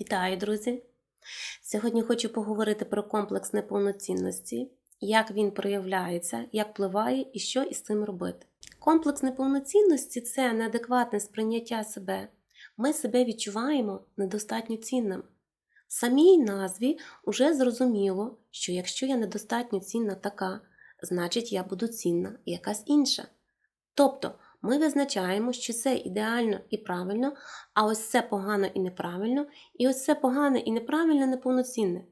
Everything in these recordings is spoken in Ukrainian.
Вітаю, друзі! Сьогодні хочу поговорити про комплекс неповноцінності, як він проявляється, як впливає і що із цим робити. Комплекс неповноцінності це неадекватне сприйняття себе. Ми себе відчуваємо недостатньо цінним. В самій назві вже зрозуміло, що якщо я недостатньо цінна така, значить я буду цінна якась інша. Тобто ми визначаємо, що це ідеально і правильно, а ось це погано і неправильно, і ось це погане і неправильне неповноцінне.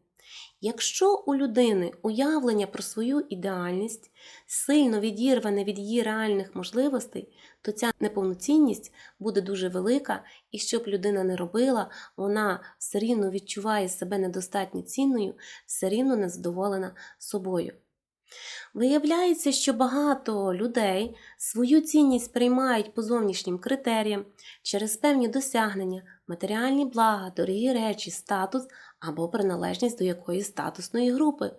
Якщо у людини уявлення про свою ідеальність сильно відірване від її реальних можливостей, то ця неповноцінність буде дуже велика, і що б людина не робила, вона все рівно відчуває себе недостатньо цінною, все рівно незадоволена собою. Виявляється, що багато людей свою цінність сприймають по зовнішнім критеріям через певні досягнення, матеріальні блага, дорогі речі, статус або приналежність до якоїсь статусної групи.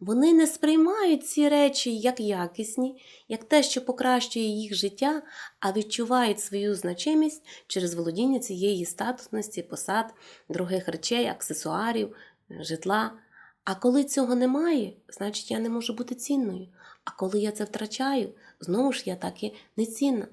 Вони не сприймають ці речі як якісні, як те, що покращує їх життя, а відчувають свою значимість через володіння цієї статусності, посад, других речей, аксесуарів, житла. А коли цього немає, значить я не можу бути цінною. А коли я це втрачаю, знову ж я так і нецінна.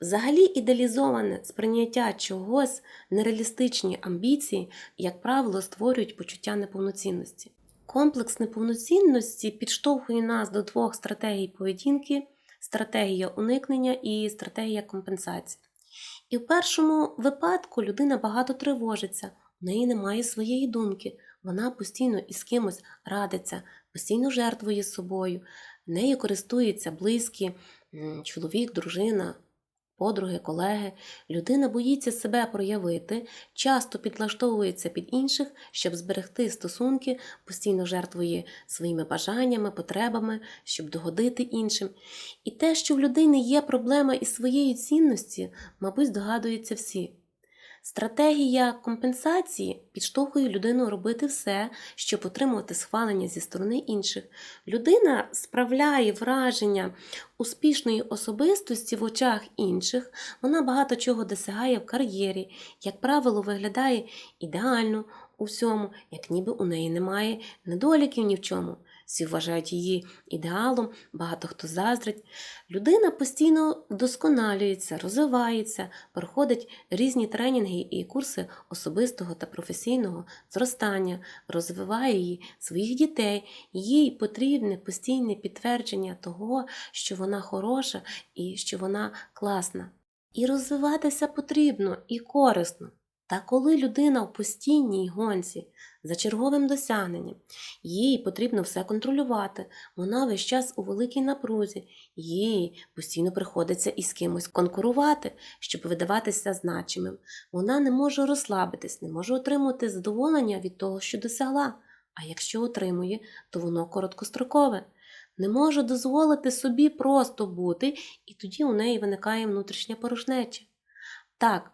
Взагалі, ідеалізоване сприйняття чогось, нереалістичні амбіції, як правило, створюють почуття неповноцінності. Комплекс неповноцінності підштовхує нас до двох стратегій поведінки: стратегія уникнення і стратегія компенсації. І в першому випадку людина багато тривожиться, в неї немає своєї думки. Вона постійно із кимось радиться, постійно жертвує собою, нею користуються близькі, чоловік, дружина, подруги, колеги. Людина боїться себе проявити, часто підлаштовується під інших, щоб зберегти стосунки, постійно жертвує своїми бажаннями, потребами, щоб догодити іншим. І те, що в людини є проблема із своєю цінності, мабуть, здогадуються всі. Стратегія компенсації підштовхує людину робити все, щоб отримувати схвалення зі сторони інших. Людина справляє враження успішної особистості в очах інших, вона багато чого досягає в кар'єрі, як правило, виглядає ідеально у всьому, як ніби у неї немає недоліків ні в чому. Всі вважають її ідеалом, багато хто заздрить. Людина постійно вдосконалюється, розвивається, проходить різні тренінги і курси особистого та професійного зростання, розвиває її своїх дітей, їй потрібне постійне підтвердження того, що вона хороша і що вона класна. І розвиватися потрібно і корисно. Та коли людина в постійній гонці за черговим досягненням, їй потрібно все контролювати, вона весь час у великій напрузі, їй постійно приходиться із кимось конкурувати, щоб видаватися значимим. Вона не може розслабитись, не може отримати задоволення від того, що досягла. А якщо отримує, то воно короткострокове. Не може дозволити собі просто бути, і тоді у неї виникає внутрішня порожнеча. Так,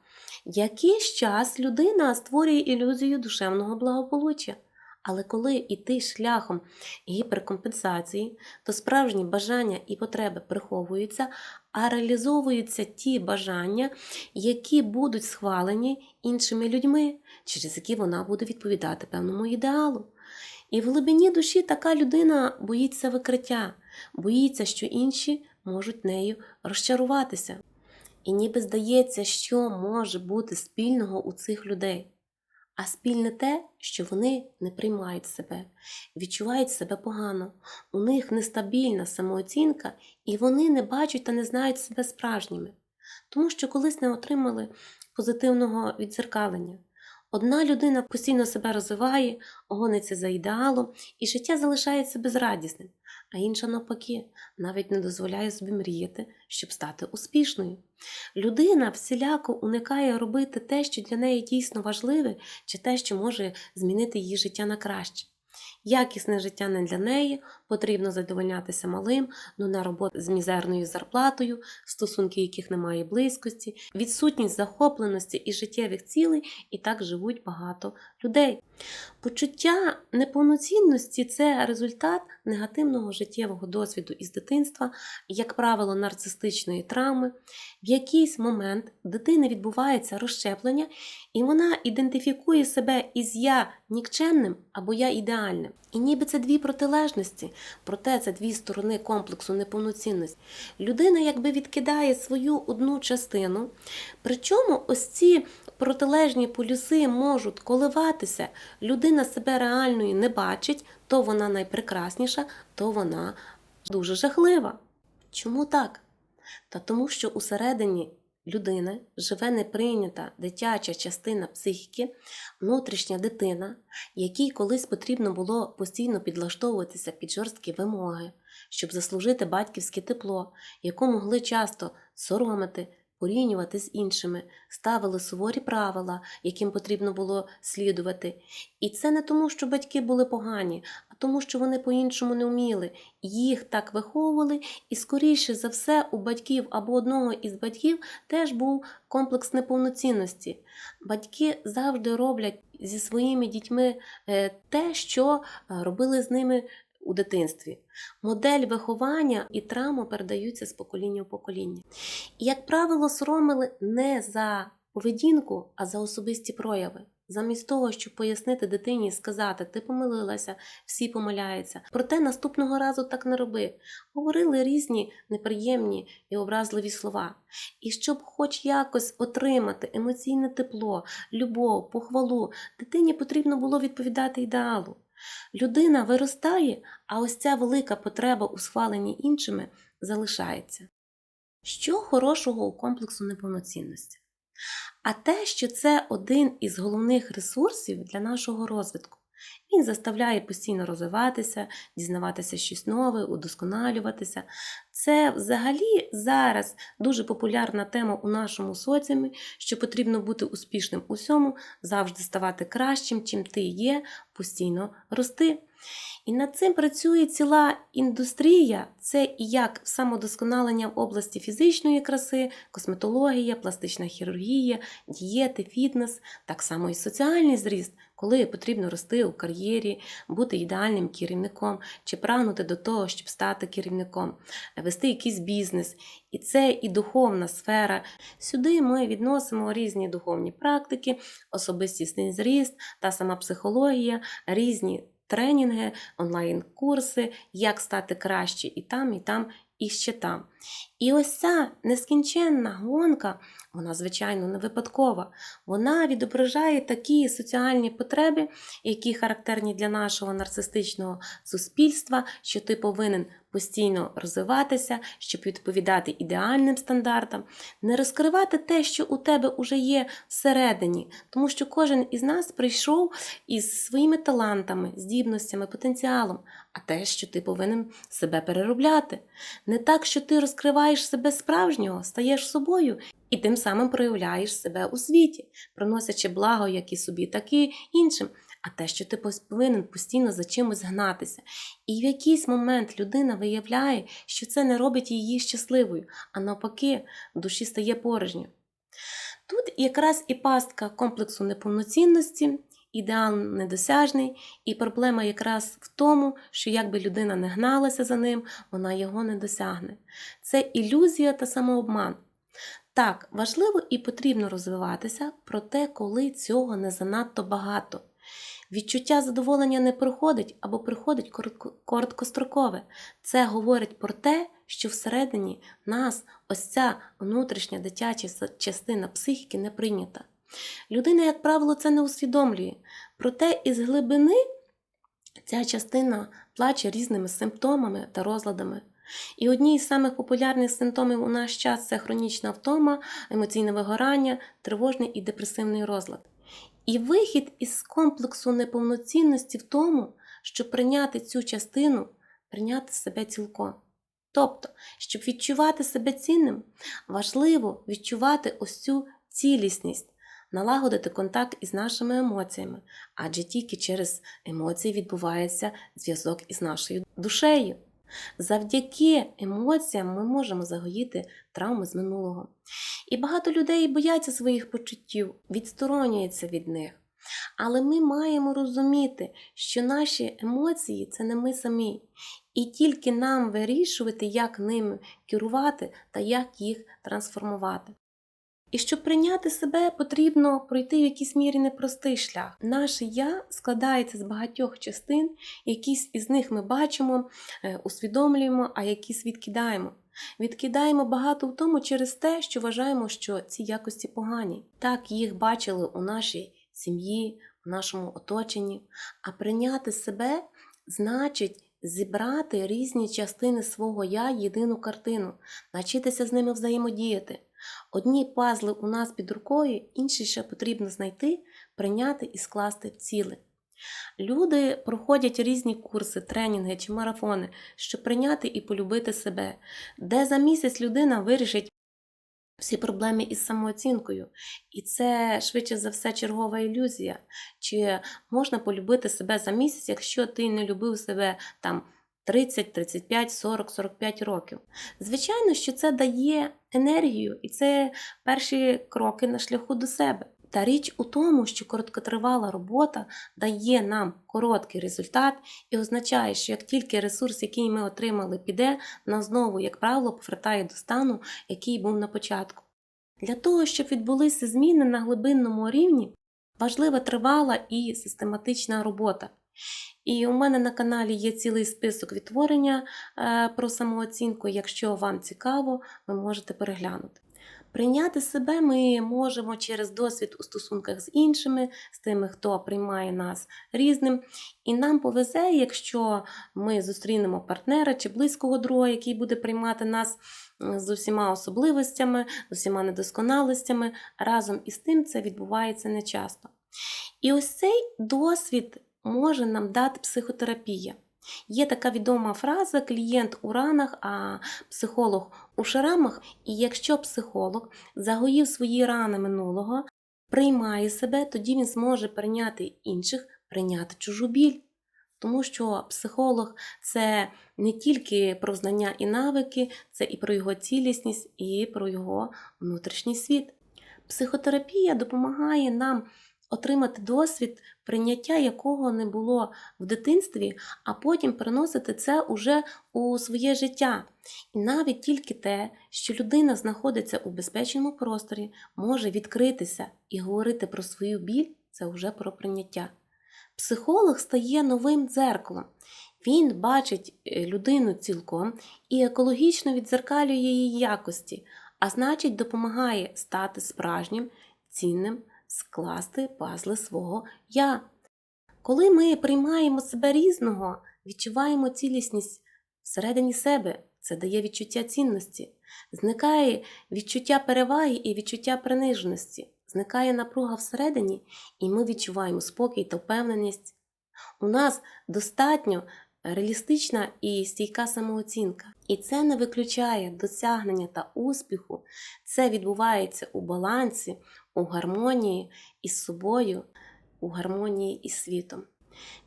якийсь час людина створює ілюзію душевного благополуччя. Але коли йти шляхом гіперкомпенсації, то справжні бажання і потреби приховуються, а реалізовуються ті бажання, які будуть схвалені іншими людьми, через які вона буде відповідати певному ідеалу. І в глибині душі така людина боїться викриття, боїться, що інші можуть нею розчаруватися. І ніби здається, що може бути спільного у цих людей. А спільне те, що вони не приймають себе, відчувають себе погано, у них нестабільна самооцінка, і вони не бачать та не знають себе справжніми, тому що колись не отримали позитивного відзеркалення. Одна людина постійно себе розвиває, гониться за ідеалом, і життя залишається безрадісним, а інша, навпаки, навіть не дозволяє собі мріяти, щоб стати успішною. Людина всіляко уникає робити те, що для неї дійсно важливе, чи те, що може змінити її життя на краще. Якісне життя не для неї, потрібно задовольнятися малим, ну на з мізерною зарплатою, стосунки яких немає близькості, відсутність захопленості і життєвих цілей, і так живуть багато людей. Почуття неповноцінності це результат негативного життєвого досвіду із дитинства, як правило, нарцистичної травми. В якийсь момент дитини відбувається розщеплення, і вона ідентифікує себе із я нікчемним або я ідеальним. І ніби це дві протилежності, проте це дві сторони комплексу неповноцінності. Людина якби відкидає свою одну частину, причому ось ці протилежні полюси можуть коливатися. Людина себе реальною не бачить, то вона найпрекрасніша, то вона дуже жахлива. Чому так? Та тому, що усередині людини живе неприйнята дитяча частина психіки, внутрішня дитина, якій колись потрібно було постійно підлаштовуватися під жорсткі вимоги, щоб заслужити батьківське тепло, яку могли часто соромити, порівнювати з іншими, ставили суворі правила, яким потрібно було слідувати. І це не тому, що батьки були погані, а тому, що вони по-іншому не вміли. Їх так виховували, і скоріше за все у батьків або одного із батьків теж був комплекс неповноцінності. Батьки завжди роблять зі своїми дітьми е, те, що е, робили з ними у дитинстві. Модель виховання і травма передаються з покоління в покоління. І, як правило, соромили не за поведінку, а за особисті прояви. Замість того, щоб пояснити дитині сказати, ти помилилася, всі помиляються. Проте наступного разу так не роби. Говорили різні неприємні і образливі слова. І щоб хоч якось отримати емоційне тепло, любов, похвалу, дитині потрібно було відповідати ідеалу. Людина виростає, а ось ця велика потреба у схваленні іншими залишається. Що хорошого у комплексу неповноцінності? А те, що це один із головних ресурсів для нашого розвитку. Він заставляє постійно розвиватися, дізнаватися щось нове, удосконалюватися. Це взагалі зараз дуже популярна тема у нашому соціумі, що потрібно бути успішним у всьому, завжди ставати кращим, чим ти є, постійно рости. І над цим працює ціла індустрія, це і як самодосконалення в області фізичної краси, косметологія, пластична хірургія, дієти, фітнес, так само і соціальний зріст, коли потрібно рости у кар'єрі, бути ідеальним керівником чи прагнути до того, щоб стати керівником, вести якийсь бізнес. І це і духовна сфера. Сюди ми відносимо різні духовні практики, особистісний зріст, та сама психологія, різні тренінги, онлайн-курси, як стати краще і там, і там, і ще там. І ось ця нескінченна гонка, вона, звичайно, не випадкова. Вона відображає такі соціальні потреби, які характерні для нашого нарцистичного суспільства, що ти повинен постійно розвиватися, щоб відповідати ідеальним стандартам, не розкривати те, що у тебе вже є всередині, тому що кожен із нас прийшов із своїми талантами, здібностями, потенціалом, а те, що ти повинен себе переробляти. Не так, що ти розкриваєш себе справжнього, стаєш собою. І тим самим проявляєш себе у світі, приносячи благо як і собі, так і іншим. А те, що ти повинен постійно за чимось гнатися. І в якийсь момент людина виявляє, що це не робить її щасливою, а навпаки, в душі стає порожньо. Тут якраз і пастка комплексу неповноцінності, ідеал недосяжний, і проблема якраз в тому, що якби людина не гналася за ним, вона його не досягне. Це ілюзія та самообман. Так, важливо і потрібно розвиватися, проте коли цього не занадто багато. Відчуття задоволення не приходить або приходить коротко, короткострокове. Це говорить про те, що всередині нас ось ця внутрішня дитяча частина психіки не прийнята. Людина, як правило, це не усвідомлює. Проте із глибини ця частина плаче різними симптомами та розладами. І одні із самих популярних симптомів у наш час це хронічна втома, емоційне вигорання, тривожний і депресивний розлад. І вихід із комплексу неповноцінності в тому, щоб прийняти цю частину, прийняти себе цілком. Тобто, щоб відчувати себе цінним, важливо відчувати ось цю цілісність. налагодити контакт із нашими емоціями, адже тільки через емоції відбувається зв'язок із нашою душею. Завдяки емоціям ми можемо загоїти травми з минулого. І багато людей бояться своїх почуттів, відсторонюються від них. Але ми маємо розуміти, що наші емоції це не ми самі, і тільки нам вирішувати, як ними керувати та як їх трансформувати. І щоб прийняти себе, потрібно пройти в якійсь мірі непростий шлях. Наше я складається з багатьох частин, якісь із них ми бачимо, е, усвідомлюємо, а якісь відкидаємо. Відкидаємо багато в тому через те, що вважаємо, що ці якості погані. Так їх бачили у нашій сім'ї, у нашому оточенні. А прийняти себе значить зібрати різні частини свого я єдину картину, навчитися з ними взаємодіяти. Одні пазли у нас під рукою, інші ще потрібно знайти, прийняти і скласти в ціле. Люди проходять різні курси, тренінги чи марафони, щоб прийняти і полюбити себе, де за місяць людина вирішить всі проблеми із самооцінкою. І це швидше за все чергова ілюзія. Чи можна полюбити себе за місяць, якщо ти не любив себе там 30, 35, 40, 45 років? Звичайно, що це дає енергію, і це перші кроки на шляху до себе. Та річ у тому, що короткотривала робота дає нам короткий результат і означає, що як тільки ресурс, який ми отримали, піде, нас знову, як правило, повертає до стану, який був на початку. Для того, щоб відбулися зміни на глибинному рівні, важлива тривала і систематична робота. І у мене на каналі є цілий список відтворення е, про самооцінку. Якщо вам цікаво, ви можете переглянути. Прийняти себе ми можемо через досвід у стосунках з іншими, з тими, хто приймає нас різним. І нам повезе, якщо ми зустрінемо партнера чи близького друга, який буде приймати нас з усіма особливостями, з усіма недосконалостями. Разом із тим це відбувається нечасто. І ось цей досвід може нам дати психотерапія. Є така відома фраза клієнт у ранах, а психолог у шарамах. І якщо психолог загоїв свої рани минулого, приймає себе, тоді він зможе прийняти інших, прийняти чужу біль. Тому що психолог це не тільки про знання і навики, це і про його цілісність, і про його внутрішній світ. Психотерапія допомагає нам отримати досвід, прийняття якого не було в дитинстві, а потім переносити це уже у своє життя. І навіть тільки те, що людина знаходиться у безпечному просторі, може відкритися і говорити про свою біль, це вже про прийняття. Психолог стає новим дзеркалом. Він бачить е, людину цілком і екологічно відзеркалює її якості, а значить, допомагає стати справжнім, цінним, скласти пазли свого я. Коли ми приймаємо себе різного, відчуваємо цілісність всередині себе, це дає відчуття цінності, зникає відчуття переваги і відчуття приниженості, зникає напруга всередині, і ми відчуваємо спокій та впевненість. У нас достатньо реалістична і стійка самооцінка. І це не виключає досягнення та успіху, це відбувається у балансі, у гармонії із собою, у гармонії із світом.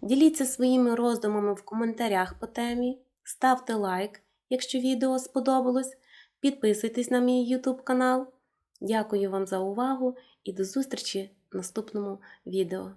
Діліться своїми роздумами в коментарях по темі, ставте лайк, якщо відео сподобалось, підписуйтесь на мій YouTube канал. Дякую вам за увагу і до зустрічі в наступному відео.